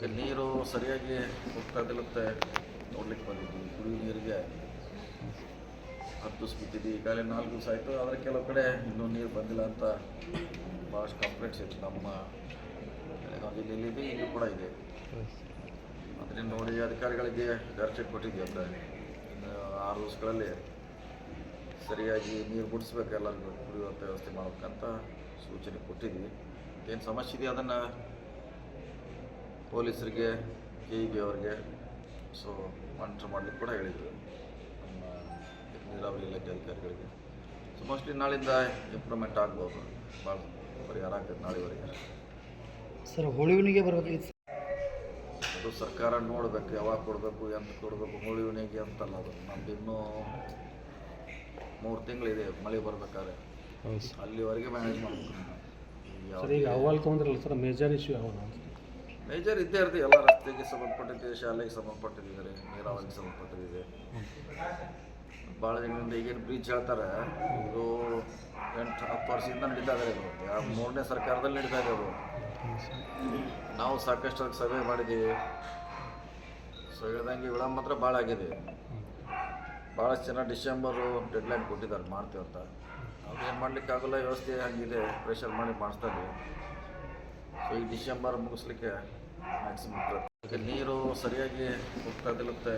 ಈಗ ನೀರು ಸರಿಯಾಗಿ ಹೋಗ್ತಾ ಇದ್ದಿಲ್ಲತ್ತೆ ನೋಡ್ಲಿಕ್ಕೆ ಬಂದಿದ್ವಿ ಕುಡಿಯುವ ನೀರಿಗೆ ಹತ್ತು ಈ ಈಗಾಗಲೇ ನಾಲ್ಕು ದಿವಸ ಆಯಿತು. ಆದರೆ ಕೆಲವು ಕಡೆ ಇನ್ನೂ ನೀರು ಬಂದಿಲ್ಲ ಅಂತ ಭಾಳಷ್ಟು ಕಂಪ್ಲೇಂಟ್ಸ್ ಇತ್ತು ನಮ್ಮ ಬೆಳಗಾವಿ ಜಿಲ್ಲೆಯಲ್ಲಿ ಇಲ್ಲೂ ಕೂಡ ಇದೆ. ಅದನ್ನ ನೋಡಿ ಅಧಿಕಾರಿಗಳಿಗೆ ಚರ್ಚೆ ಕೊಟ್ಟಿದ್ವಿ ಅಂತ ಇನ್ನು ಆರು ದಿವಸಗಳಲ್ಲಿ ಸರಿಯಾಗಿ ನೀರು ಬಿಡಿಸ್ಬೇಕು ಎಲ್ಲರಿಗೂ ಕುಡಿಯುವಂಥ ವ್ಯವಸ್ಥೆ ಮಾಡಬೇಕಂತ ಸೂಚನೆ ಕೊಟ್ಟಿದ್ವಿ ಏನು ಸಮಸ್ಯೆ ಇದೆಯೋ ಅದನ್ನು ಪೊಲೀಸರಿಗೆ ಕೆ ಇ ಬಿ ಅವರಿಗೆ ಸೊ ಮಾನಿಟ್ರ್ ಮಾಡಲಿಕ್ಕೆ ಕೂಡ ಹೇಳಿದ್ರು. ನಮ್ಮ ನೀರಾವರಿ ಇಲಾಖೆ ಅಧಿಕಾರಿಗಳಿಗೆ. ಸೊ ಮೋಸ್ಟ್ಲಿ ನಾಳಿಂದ ಇಂಪ್ರೂವ್ಮೆಂಟ್ ಆಗ್ಬೋದು. ಭಾಳ ಪರಿಹಾರ ಆಗ್ತದೆ ನಾಳೆವರೆಗೆ. ಸರ್ ಹೋಳಿವನಿಗೆ ಬರ್ಬೇಕಾಗಿತ್ತು ಅದು ಸರ್ಕಾರ ನೋಡಬೇಕು ಯಾವಾಗ ಕೊಡಬೇಕು ಎಂತ ಕೊಡಬೇಕು ಹೋಳಿವನಿಗೆ ಅಂತಲ್ಲ ಅದು. ನಮ್ದು ಇನ್ನೂ ಮೂರು ತಿಂಗಳಿದೆ ಮಳೆ ಬರ್ಬೇಕಾದ್ರೆ. ಅಲ್ಲಿವರೆಗೆ ಮ್ಯಾನೇಜ್ ಮಾಡಬೇಕು. ಸರ್ ಈಗ ಅಹವಾಲ್ ತೊಗೊಂಡ್ರಲ್ಲ ಸರ್ ಮೇಜರ್ ಇಶ್ಯೂ ಯಾವಾಗ ಮೇಜರ್ ಇದ್ದೇ ಇರ್ತದೆ ಎಲ್ಲ ರಸ್ತೆಗೆ ಸಂಬಂಧಪಟ್ಟಿದೆ, ಶಾಲೆಗೆ ಸಂಬಂಧಪಟ್ಟಿದ್ದಾರೆ, ನೀರಾವರಿಗೆ ಸಂಬಂಧಪಟ್ಟಿದೆ. ಭಾಳ ಜನರಿಂದ ಈಗೇನು ಬ್ರಿಡ್ಜ್ ಹೇಳ್ತಾರೆ. ಇದು ಎಂಟು, ಹತ್ತು ವರ್ಷದಿಂದ ನಡೀತಾ ಇದೆ ಇದು. ಮೂರನೇ ಸರ್ಕಾರದಲ್ಲಿ ನಡೀತಾ ಇದೆ ಅವರು ನಾವು ಸಾಕಷ್ಟು ಅದಕ್ಕೆ ಸಭೆ ಮಾಡಿದ್ದೀವಿ. ಸೊ ವಿಳಂಬ ಮಾತ್ರ ಭಾಳ ಆಗಿದೆ. ಭಾಳಷ್ಟು ಜನ ಡಿಸೆಂಬರು ಡೆಡ್ಲೈನ್ ಕೊಟ್ಟಿದ್ದಾರೆ, ಮಾಡ್ತೀವಿ ಅಂತ. ಅದು ಏನು ಮಾಡ್ಲಿಕ್ಕೆ ಆಗೋಲ್ಲ, ವ್ಯವಸ್ಥೆ ಹಂಗಿದೆ ಪ್ರೆಷರ್ ಮಾಡಿ ಮಾಡಿಸ್ತಾ ಇದ್ದೀವಿ ಸೊ ಈ ಡಿಸೆಂಬರ್ ಮುಗಿಸ್ಲಿಕ್ಕೆ ಮ್ಯಾಕ್ಸಿಮಮ್ ನೀರು ಸರಿಯಾಗಿ ಹೋಗ್ತಾ ಇದ್ದಿಲ್ಲತ್ತೆ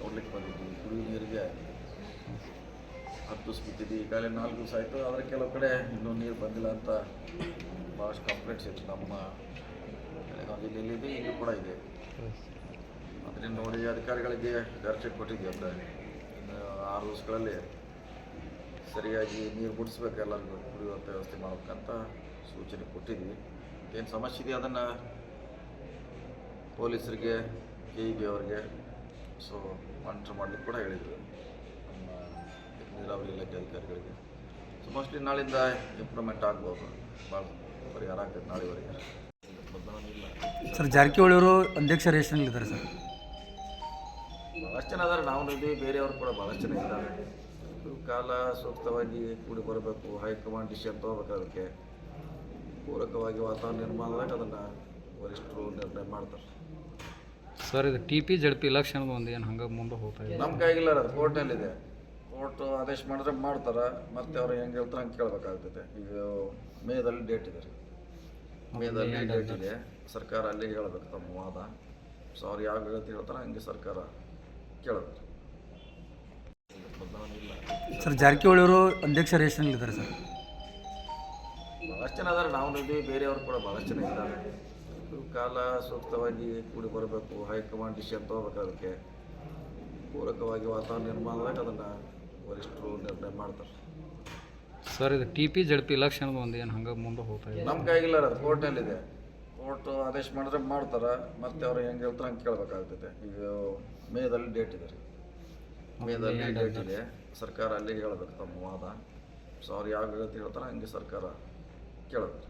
ನೋಡ್ಲಿಕ್ಕೆ ಬಂದಿದ್ವಿ ಕುಡಿಯುವ ನೀರಿಗೆ ಹತ್ತು ದಿವಸ ಬಿಟ್ಟಿದ್ವಿ ಈಗಾಗಲೇ ನಾಲ್ಕು ದಿವಸ ಆಯಿತು. ಆದರೆ ಕೆಲವು ಕಡೆ ಇನ್ನೂ ನೀರು ಬಂದಿಲ್ಲ ಅಂತ ಭಾಳಷ್ಟು ಕಂಪ್ಲೇಂಟ್ಸ್ ಇತ್ತು ನಮ್ಮ ಇಲ್ಲಿ ಇದೆ ಇಲ್ಲೂ ಕೂಡ ಇದೆ. ಅದನ್ನ ನೋಡಿ ಅಧಿಕಾರಿಗಳಿಗೆ ಗರ್ಜೆ ಕೊಟ್ಟಿದ್ವಿ ಅಂತ ಇನ್ನು ಆರು ದಿವಸಗಳಲ್ಲಿ ಸರಿಯಾಗಿ ನೀರು ಬಿಡಿಸ್ಬೇಕು ಎಲ್ಲರಿಗೂ ಕುಡಿಯುವಂಥ ವ್ಯವಸ್ಥೆ ಮಾಡಬೇಕಂತ ಸೂಚನೆ ಕೊಟ್ಟಿದ್ವಿ ಏನು ಸಮಸ್ಯೆ ಇದೆ ಅದನ್ನು ಪೊಲೀಸರಿಗೆ ಕೆ ಇ ಬಿ ಅವರಿಗೆ ಸೊ ಮಾನಿಟ್ರ್ ಮಾಡಲಿಕ್ಕೆ ಕೂಡ ಹೇಳಿದರು. ನಮ್ಮ ನೀರಾವರಿ ಇಲಾಖೆ ಅಧಿಕಾರಿಗಳಿಗೆ. ಸೊ ಮೋಸ್ಟ್ಲಿ ನಾಳಿಂದ ಇಂಪ್ರೂವ್ಮೆಂಟ್ ಆಗ್ಬೋದು. ಭಾಳ ಪರಿಹಾರ ಆಗ್ತದೆ ನಾಳೆವರೆಗೆ. ಸರ್ ಜಾರಕಿಹೊಳಿ ಅವರು ಅಧ್ಯಕ್ಷ ಇದ್ದಾರೆ ಸರ್. ಭಾಳಷ್ಟು ಜನ ಅದಾರೆ ನಾವು ಇದ್ದೀವಿ ಬೇರೆಯವರು ಕೂಡ ಭಾಳಷ್ಟು ಜನ ಇದ್ದಾರೆ. ಇದು ಕಾಲ ಸೂಕ್ತವಾಗಿ ಕೂಡಿ ಬರಬೇಕು. ಹೈಕಮಾಂಡ್ ಡಿಸಿಷನ್ ತಗೋಬೇಕು ಅದಕ್ಕೆ. ಪೂರಕವಾಗಿ ವಾತಾವರಣ ನಿರ್ಮಾಣದಾಗ ಅದನ್ನು ವರಿಷ್ಠರು ಮಾಡ್ತಾರೆ. ಸರ್ ಇದು T P Z P election ಒಂದು ಏನು ಹಂಗೆ ಮುಂದೆ ಹೋಗ್ತಾ ಇದೆ? ನಮ್ಮ ಕೈಗಿಲ್ಲ ಅದು ಕೋರ್ಟಲ್ಲಿದೆ. ಕೋರ್ಟ್ ಆದೇಶ ಮಾಡಿದ್ರೆ ಮಾಡ್ತಾರೆ ಮತ್ತೆ ಅವ್ರು ಹೆಂಗೆ ಹೇಳ್ತಾರೆ ಹಂಗೆ ಕೇಳಬೇಕಾಗ್ತೈತೆ ಈಗ ಮೇದಲ್ಲಿ ಡೇಟ್ ಇದೆ. ರೀ ಮೇದಲ್ಲಿ ಡೇಟ್ ಇದೆ. ಸರ್ಕಾರ ಅಲ್ಲಿ ಹೇಳ್ಬೇಕು ತಮ್ಮ ವಾದ. ಸೊ ಅವ್ರು ಯಾವ ಹೇಳ್ತಿ ಹೇಳ್ತಾರೆ ಹಂಗೆ ಸರ್ಕಾರ ಕೇಳಬೇಕು. ಸರ್ ಜಾರಕಿಹೊಳಿ ಅವರು ಅಧ್ಯಕ್ಷ ರೇಷನಲ್ಲಿದ್ದಾರೆ ಸರ್ ಭಾಳಷ್ಟು ಜನ ಅದಾರೆ ನಾವು ಇದ್ದೀವಿ ಬೇರೆಯವರು ಕೂಡ ಭಾಳಷ್ಟು ಜನ ಇದ್ದಾರೆ. ಇದು ಕಾಲ ಸೂಕ್ತವಾಗಿ ಕೂಡಿ ಬರಬೇಕು. ಹೈಕಮಾಂಡ್ ಡಿಸಿಷನ್ ತಗೋಬೇಕು ಅದಕ್ಕೆ. ಪೂರಕವಾಗಿ ವಾತಾವರಣ ನಿರ್ಮಾಣದಾಗ ಅದನ್ನು ವರಿಷ್ಠರು ನಿರ್ಣಯ ಮಾಡ್ತಾರೆ. ಸರ್ ಇದು T P Z P election ಒಂದು ಏನು ಹಂಗೆ ಮುಂದೆ ಹೋಗ್ತಾ ಇದೆ? ನಮ್ಮ ಕೈಗಿಲ್ಲ ಅದು ಕೋರ್ಟ್ನಲ್ಲಿದೆ ಕೋರ್ಟ್ ಆದೇಶ ಮಾಡಿದ್ರೆ ಮಾಡ್ತಾರೆ ಮತ್ತೆ ಅವ್ರು ಹೆಂಗೆ ಹೇಳ್ತಾರೆ ಹಂಗೆ ಕೇಳಬೇಕಾಗ್ತೈತೆ ಈಗ ಮೇದಲ್ಲಿ ಡೇಟ್ ಇದೆ ರೀ. ಮೇದಲ್ಲಿ ಡೇಟ್ ಇದೆ. ಸರ್ಕಾರ ಅಲ್ಲಿ ಹೇಳ್ಬೇಕು ತಮ್ಮ ವಾದ. ಸೊ ಅವ್ರು ಯಾವ ಹೇಳ್ತಿ ಹೇಳ್ತಾರೆ ಹಂಗೆ ಸರ್ಕಾರ ಕೇಳಬೇಕು.